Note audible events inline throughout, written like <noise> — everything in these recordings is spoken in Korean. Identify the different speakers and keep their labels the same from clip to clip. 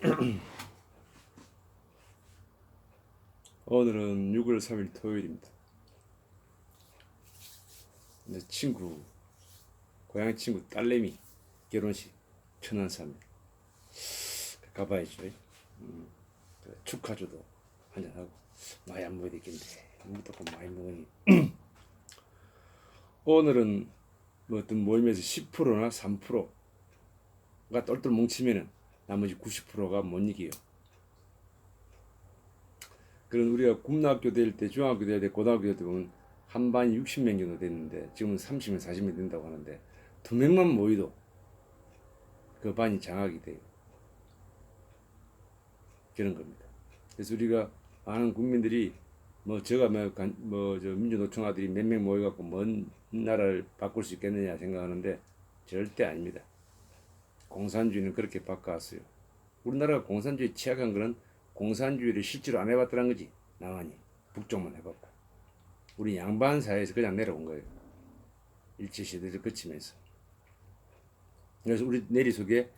Speaker 1: <clears throat> 오늘은 6월 3일 토요일입니다. 내 친구, 고향 친구 딸내미 결혼식 천안삼일 가봐야죠. 음, 축하주도 한잔하고 많이 안 먹어야 되겠는데 무조건 많이 먹으니 <clears throat> 오늘은 뭐 어떤 모임에서 10%나 3%가 똘똘 뭉치면은 나머지 90%가 못 이겨요. 그런 우리가 국민학교 다닐 때, 중학교 다닐 때, 고등학교 다닐 때 보면 한 반이 60명 정도 됐는데 지금은 30명, 40명 된다고 하는데 두 명만 모이도 그 반이 장악이 돼요. 그런 겁니다. 그래서 우리가 많은 국민들이 뭐 제가 뭐저 민주노총 아들이 몇 명 모여갖고 먼 나라를 바꿀 수 있겠느냐 생각하는데 절대 아닙니다. 공산주의는 그렇게 바꿔왔어요. 우리나라가 공산주의 취약한 거는 공산주의를 실제로 안 해봤다는 거지. 나만이 북쪽만 해봤고. 우리 양반 사회에서 그냥 내려온 거예요. 일제 시대를 거치면서. 그래서 우리 내리 속에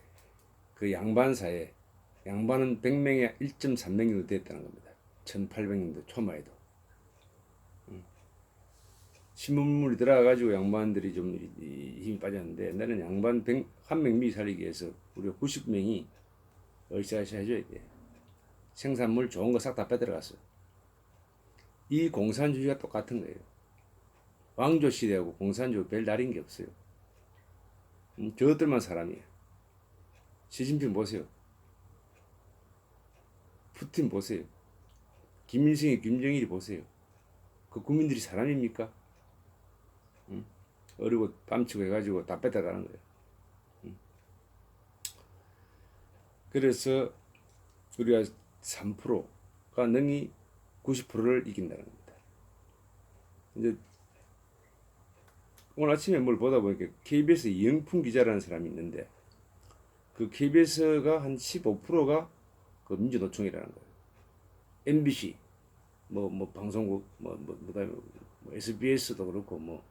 Speaker 1: 그 양반 사회, 양반은 100명에 1.3명 정도 됐다는 겁니다. 1800년도 초말에도. 음. 신문물이 들어가가지고 양반들이 좀 힘이 빠졌는데 나는 양반 100, 한명 미 살리기 위해서 우리가 90명이 으쌰으쌰 해줘야 돼. 생산물 좋은 거 싹 다 빼들어갔어요. 이 공산주의가 똑같은 거예요. 왕조 시대하고 공산주의 별 다른 게 없어요. 음, 저것들만 사람이에요. 시진핑 보세요. 푸틴 보세요. 김일성이 김정일이 보세요. 그 국민들이 사람입니까? 응? 어리고 땀치고 해가지고 다 뺏어가는 거예요. 응? 그래서 우리가 3%가 능히 90%를 이긴다는 겁니다. 이제 오늘 아침에 뭘 보다 보니까 KBS 이영풍 기자라는 사람이 있는데 그 KBS가 한 15%가 그 민주노총이라는 거예요. MBC 뭐뭐 방송국 뭐뭐 그다음에 뭐 SBS도 그렇고 뭐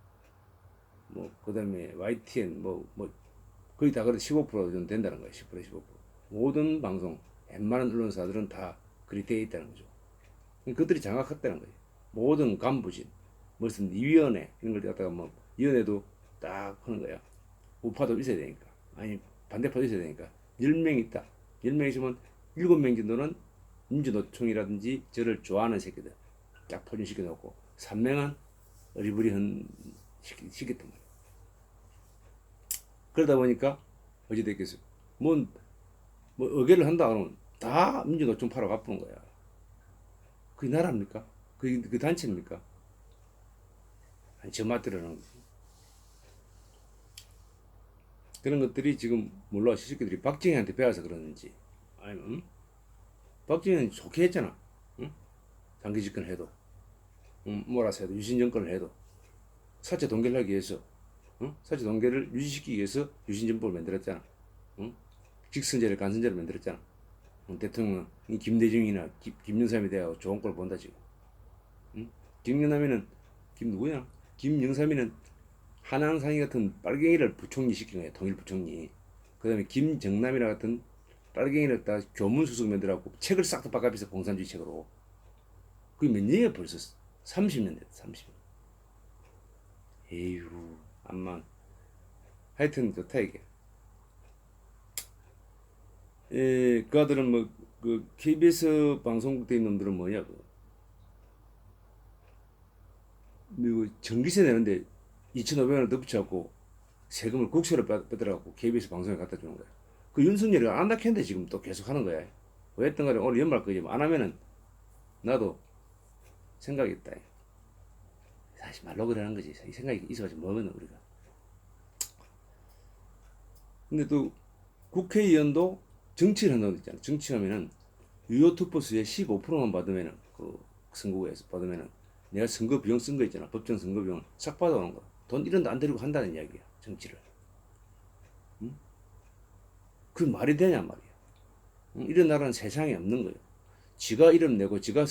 Speaker 1: 뭐 그 다음에 YTN 뭐 뭐 거의 다 그래 15%좀 된다는 거예요. 10% 15%. 모든 방송 웬만한 언론사들은 다 그리 되어 있다는 거죠. 그들이 장악했다는 거예요. 모든 간부진, 무슨 위원회 이런 걸 갖다가 뭐 위원회도 딱 하는 거야. 우파도 있어야 되니까. 아니 반대파도 있어야 되니까. 10명 있다. 10명 있으면 7명 정도는 민주노총이라든지 저를 좋아하는 새끼들 딱 포진시켜 놓고 3명은 어리부리한 시켰단 말이야. 그러다 보니까 어찌 됐겠어요. 뭐, 뭐 의결을 한다 그러면 다 민주노총 파로 갚는 거야. 그게 나라입니까? 그게 그 단체입니까? 아니, 저 맛대로는 그런 것들이 지금 몰라 시새끼들이 박정희한테 배워서 그러는지 아니면 응? 박정희는 좋게 했잖아. 응? 장기 집권 해도 응? 몰아서 해도 유신 정권을 해도 사체 동결을 하기 위해서 응? 사체 동결을 유지시키기 위해서 유신 정법을 만들었잖아. 응? 직선제를 간선제를 만들었잖아. 응? 대통령 이 김대중이나 김, 김영삼이 대하고 좋은 걸 본다 지금. 응? 김영삼이는 김 누구야? 김영삼이는 한양상이 같은 빨갱이를 부총리 시킨 거예요. 통일 부총리. 그 다음에 김정남이라 같은 빨갱이를 다 교문 수석 만들어갖고 책을 싹 다 바꿔서 공산주의 책으로. 그게 몇 년이야 벌써? 30년 됐다. 30년. 에휴 암만. 하여튼 좋다 이게. 에, 그 아들은 뭐, 그, KBS 방송국 돼 있는 놈들은 뭐냐, 그. 뭐, 전기세 내는데 2,500원을 더 붙여갖고 세금을 국세로 빼- 빼들어갖고 KBS 방송에 갖다 주는 거야. 그 윤석열이 안 낚였는데 지금 또 계속 하는 거야. 왜 했던 간에 오늘 연말 거지. 안 하면은 나도 생각이 있다. 사실 말로 그러는 거지. 이 생각이 있어가지고 뭐겠노, 우리가. 근데 또 국회의원도 정치를 한다고 있잖아. 정치하면은 유효 투표수의 15%만 받으면은 그 선거구에서 받으면은 내가 선거 비용 쓴 거 있잖아. 법정 선거 비용 싹 받아오는 거야. 돈 이런 데안 데리고 한다는 이야기야. 정치를. 응? 그 말이 되냐 말이야. 응? 이런 나라는 세상에 없는 거예요. 지가 이름 내고 지가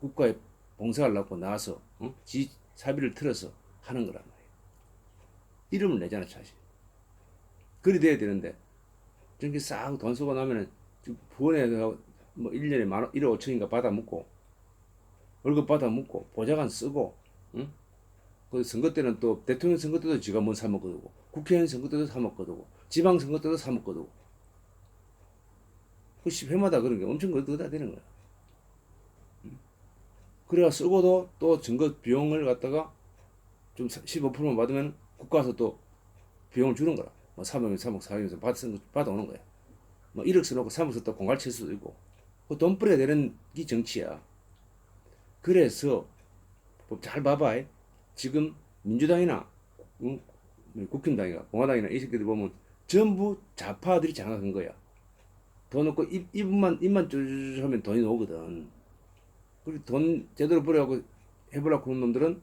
Speaker 1: 국가에 봉사하려고 나와서 응? 지 사비를 틀어서 하는 거란 말이야. 이름을 내잖아 사실. 그리 돼야 되는데 저렇게 싹 돈 쓰고 나면은 지금 부원에서 뭐 1년에 만 원, 1억 5천인가 받아 먹고 월급 받아 먹고 보좌관 쓰고 응? 그 선거 때는 또 대통령 선거 때도 지가 뭔 사 먹거든고 국회의원 선거 때도 사 먹거든고 지방 선거 때도 사 먹거든고 그 10회마다 그런 게 엄청 거다 되는 거야. 응? 그래야 쓰고도 또 선거 비용을 갖다가 좀 15%만 받으면 국가에서 또 비용을 주는 거라. 뭐 3억, 3억, 4억에서 받, 받아오는 거야. 뭐 1억 써놓고 3억 썼다 공갈 칠 수도 있고. 그돈 뿌려야 되는 게 정치야. 그래서 뭐잘 봐봐. 지금 민주당이나 응? 국힘당이나 공화당이나 이 새끼들 보면 전부 좌파들이 장악한 거야. 돈 넣고 입, 입만 입만 쭈쭈쭈 하면 돈이 나오거든. 그리고 돈 제대로 벌려고 해보려고 하는 놈들은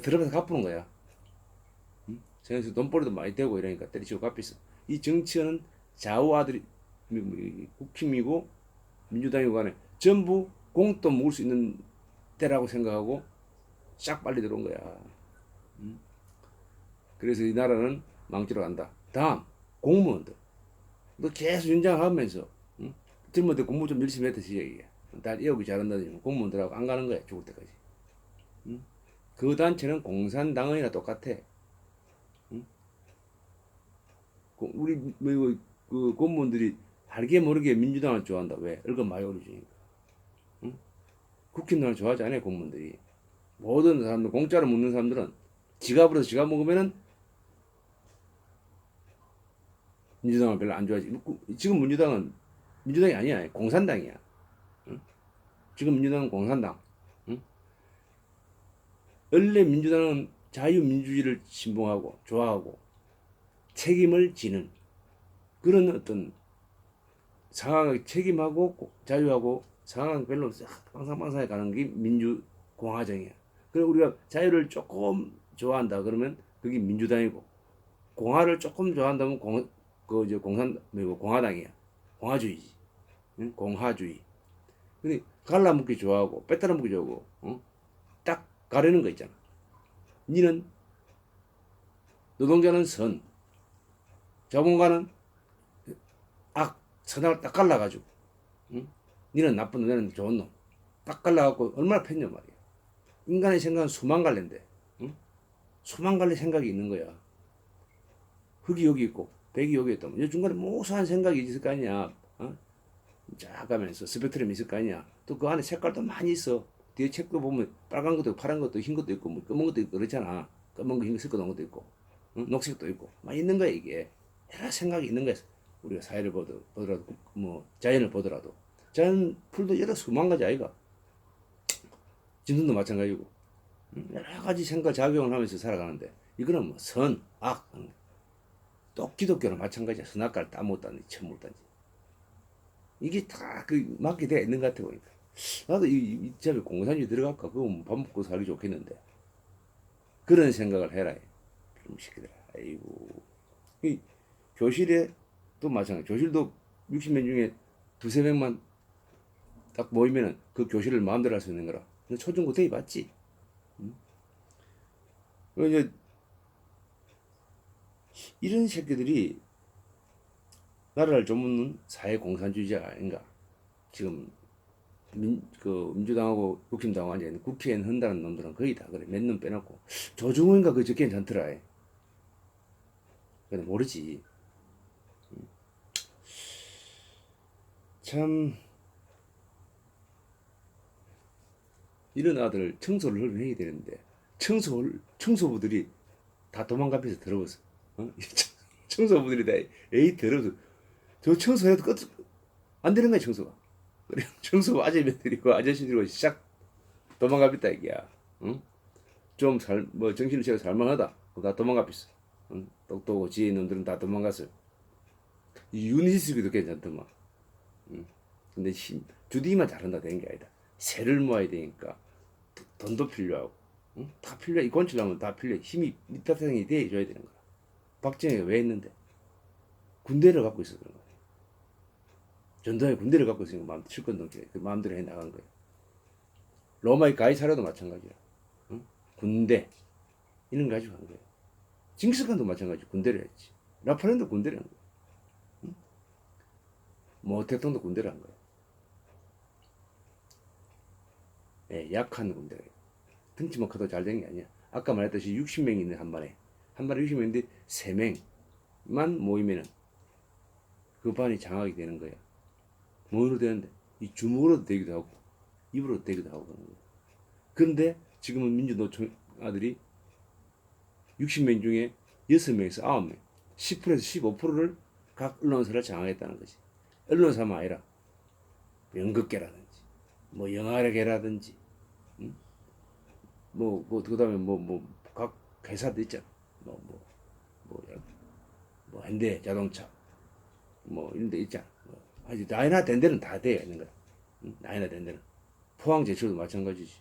Speaker 1: 들어가서 갚는 거야. 응? 생각해서 돈벌이도 많이 되고 이러니까 때리치고 갚겠어. 이 정치는 좌우 아들이 국힘이고 민주당이고 간에 전부 공돈 먹을 수 있는 때라고 생각하고 싹 빨리 들어온 거야. 응? 그래서 이 나라는 망치러 간다. 다음 공무원들. 너 계속 연장하면서 응? 젊을 때 공부 좀 열심히 했듯이 얘기해. 다 애우기 잘한다니 공무원들하고 안 가는 거야 죽을 때까지. 응? 그 단체는 공산당원이나 똑같아. 응? 고- 우리 뭐 그 공무원들이 알게 모르게 민주당을 좋아한다. 왜? 많이 올려주니까. 응? 국힘당을 좋아하지 않아요 공무원들이. 모든 사람들 공짜로 먹는 사람들은 지갑으로 지갑 먹으면은 민주당을 별로 안 좋아하지. 그- 지금 민주당은 민주당이 아니야. 공산당이야. 응? 지금 민주당은 공산당. 응? 원래 민주당은 자유민주주의를 신봉하고 좋아하고 책임을 지는 그런 어떤 상황을 책임하고 고- 자유하고 상황 별로 빵상빵상해 가는 게 민주공화정이야. 그리고 우리가 자유를 조금 좋아한다 그러면 그게 민주당이고 공화를 조금 좋아한다면 공, 그 이제 공산 뭐고 공화당이야. 공화주의지. 응? 공화주의. 근데 갈라먹기 좋아하고 빼따라 먹기 좋아하고 어? 딱 가르는 거 있잖아. 니는 노동자는 선, 자본가는 악, 선을 딱 갈라가지고, 응? 니는 나쁜 놈, 나는 좋은 놈. 딱 갈라갖고 얼마나 팼냐 말이야. 인간의 생각은 수만 갈래인데, 응? 수만 갈래 생각이 있는 거야. 흙이 여기 있고, 백이 여기 있다면, 이 중간에 무수한 생각이 있을 거 아니야. 어? 쫙 가면서 스펙트럼이 있을 거 아니야. 또 그 안에 색깔도 많이 있어. 뒤에 책도 보면 빨간 것도 있고, 파란 것도 흰 것도 있고, 뭐 검은 것도 있고, 그렇잖아. 검은 거, 흰 거, 섞어놓은 것도 있고, 응? 녹색도 있고, 막 있는 거야, 이게. 여러 생각이 있는 거야. 우리가 사회를 보더, 보더라도, 뭐, 자연을 보더라도. 자연 풀도 여러 수만 가지 아이가. 짐승도 마찬가지고. 응? 여러 가지 생각 작용을 하면서 살아가는데, 이거는 뭐, 선, 악. 또 기독교는 마찬가지야. 선악과를 처음 못다니. 이게 다 그 맞게 되어 있는 것 같아 보니까. 나도 이, 이 집에 공산주의 들어갈까? 그거 뭐밥 먹고 살기 좋겠는데. 그런 생각을 해라. 좀 시키더라. 아이고. 이 교실에 또 마찬가지. 교실도 60명 중에 두세 명만 딱 모이면은 그 교실을 마음대로 할 수 있는 거라. 초중고 대입 맞지? 응? 그 이제 이런 새끼들이 나라를 좀 사회 공산주의자가 아닌가. 지금 민, 그 민주당하고 국힘당하고 완전 국회의원 흔다는 놈들은 거의 다 그래. 몇 놈 빼놓고. 조중훈인가 그 적게 괜찮더라. 해. 근데 모르지. 음. 참 이런 아들 청소를 해야 되는데 청소 청소부들이 다 도망가면서 들어왔어. 어? <laughs> 청소부들이 다 에이 들어서 저 청소해도 끝 안 되는 거야 청소가. 그래 <laughs> 청소 아저씨들이고 아저씨들이고 시작 도망가겠다 이게야. 응? 좀살 뭐 정신을 차려 살만하다. 다 도망가겠어. 응? 똑똑하고 지혜 놈들은 다 도망갔어요. 이 유니스비도 괜찮더만. 응? 근데 힘, 주디만 잘한다 되는 게 아니다. 새를 모아야 되니까 도- 돈도 필요하고 응? 다 필요해. 이 건치려면 다 필요해. 힘이 밑바탕이 돼줘야 되는 거야. 박정희가 왜 했는데? 군대를 갖고 있어 그런 거야. 전두환이 군대를 갖고 있으니까 마음 실컷 넘게 그 마음대로 해 나간 거야. 로마의 가이사라도 마찬가지야. 응? 군대 이런 거 가지고 한 거야. 징기스칸도 마찬가지 군대를 했지. 나폴레옹도 군대를 한 거야. 응? 모태통도 군대를 한 거예요. 예, 약한 군대. 등치만 커도 잘 된 게 아니야. 아까 말했듯이 60명이 있는 한 반에. 한 반에 60명인데 3명만 모이면은 그 반이 장악이 되는 거 야. 뭐로 되는데? 이 주먹으로도 되기도 하고, 입으로도 되기도 하고 그러는 거야. 그런데 지금은 민주노총 아들이 60명 중에 6명에서 9명, 10%에서 15%를 각 언론사를 장악했다는 거지. 언론사만 아니라 연극계라든지, 뭐 영화계라든지, 응? 뭐, 뭐, 그 다음에 뭐, 뭐, 각 회사도 있잖아. 뭐, 뭐, 뭐, 뭐, 현대 자동차, 뭐, 이런 데 있잖아. 나이나 된 데는 다 되어 있는 거야. 응? 나이나 된 데는. 포항 제철도 마찬가지지.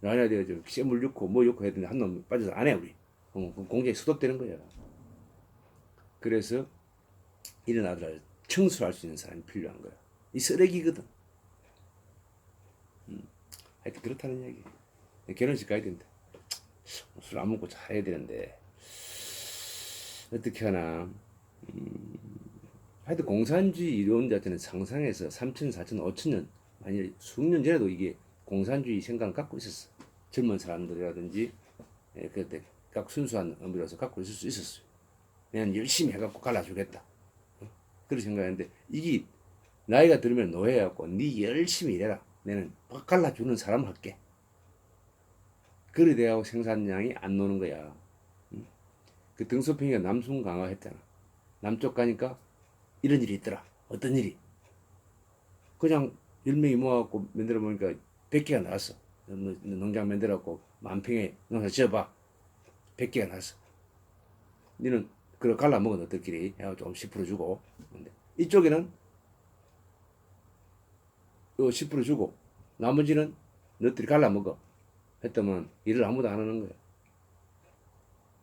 Speaker 1: 나이나 되어 쇠물 넣고 뭐 넣고 해야 되는데 한 놈 빠져서 안 해, 우리. 어, 그 공장에 수독되는 거야. 그래서 이런 아들을 청소할 수 있는 사람이 필요한 거야. 이 쓰레기거든. 음, 하여튼 그렇다는 얘기. 결혼식 가야 된다. 술 안 먹고 자야 되는데 어떻게 하나. 음, 하여튼 공산주의 이론 자체는 상상해서 3천, 4천, 5천 년 아니 수년 전에도 이게 공산주의 생각을 갖고 있었어. 젊은 사람들이라든지 예, 그때 각 순수한 의미로서 갖고 있을 수 있었어요. 그냥 열심히 해갖고 갈라주겠다. 어? 그렇게 생각했는데 이게 나이가 들면 노예갖고 네 열심히 일해라. 내는 막 갈라주는 사람 할게. 그래 돼하고 생산량이 안 노는 거야. 응? 그 등소평이가 남순 강화했잖아. 남쪽 가니까 이런 일이 있더라. 어떤 일이? 그냥 열 명이 모아갖고 만들어 보니까 100개가 나왔어. 너- 너 농장 만들어갖고 만 평에 농사 지어봐. 100개가 나왔어. 니는 그걸 갈라 먹어 너들끼리 해가 조금 10% 주고. 이쪽에는 요10% 주고 나머지는 너들이 갈라 먹어. 했더만 일을 아무도 안 하는 거야.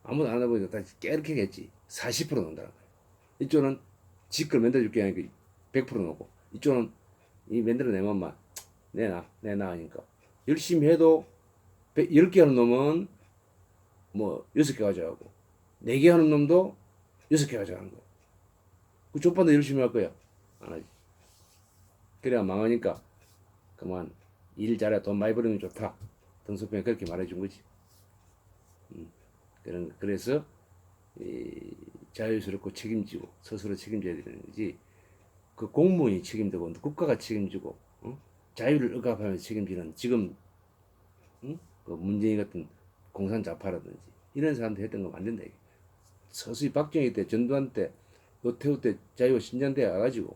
Speaker 1: 아무도 안 하다 보니까 다시 깨르게겠지. 40% 넣는다는 거야. 이쪽은 지걸 만들어줄게 하니까 100% 넣고 이쪽은 이 만들어 내면만 내놔 내놔 하니까 열심히 해도 10개 하는 놈은 뭐 6개 가져가고 4개 하는 놈도 6개 가져가는 거야. 그 족반도 열심히 할 거야. 안 하지. 그래야 망하니까 그만 일 잘해 돈 많이 벌으면 좋다. 등소평이 그렇게 말해준 거지. 음, 그런 그래서 이 자유스럽고 책임지고 스스로 책임져야 되는 거지. 그 공무원이 책임지고 국가가 책임지고 어? 자유를 억압하면서 책임지는 지금 응? 그 문재인 같은 공산 좌파라든지 이런 사람들 했던 거안 된다. 서수히 박정희 때 전두환 때 노태우 때 자유가 신장돼 와가지고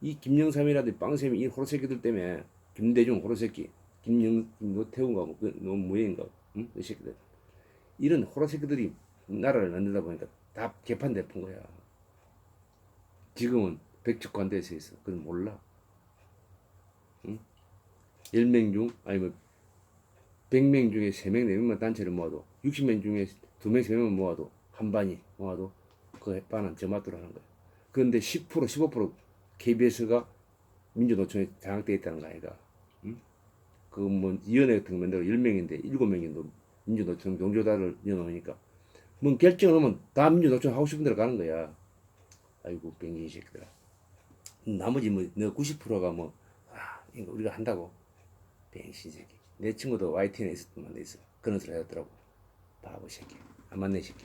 Speaker 1: 이 김영삼이라든지 빵샘이 이 호로새끼들 때문에 김대중 호로새끼 김영 노태우가 뭐 그 노무현인가 응? 그 새끼들 이런 호로새끼들이 나라를 만들다 보니까 다 개판돼 푼 거야. 지금은 백척관대에서. 그건 몰라. 응? 10명 중, 아니 뭐, 100명 중에 3명, 4명만 단체를 모아도, 60명 중에 2명, 3명만 모아도, 한 반이 모아도, 그 반은 저맛으로 하는 거야. 그런데 10%, 15% KBS가 민주노총에 장악되어 있다는 거 아이가. 응? 그뭐 위원회 같은 거 만들어 10명인데 7명이 민주노총 동조다를 넣어놓으니까 뭐 결정을 하면 다 민주노총 하고 싶은 대로 가는 거야. 아이고 뱅이 새끼들아. 나머지 뭐 너 90%가 뭐 아, 이거 우리가 한다고 뱅신 새끼. 내 친구도 YTN에 있었던 만데 있어. 그런 소리 하더라고. 바보 새끼. 안 맞네 새끼.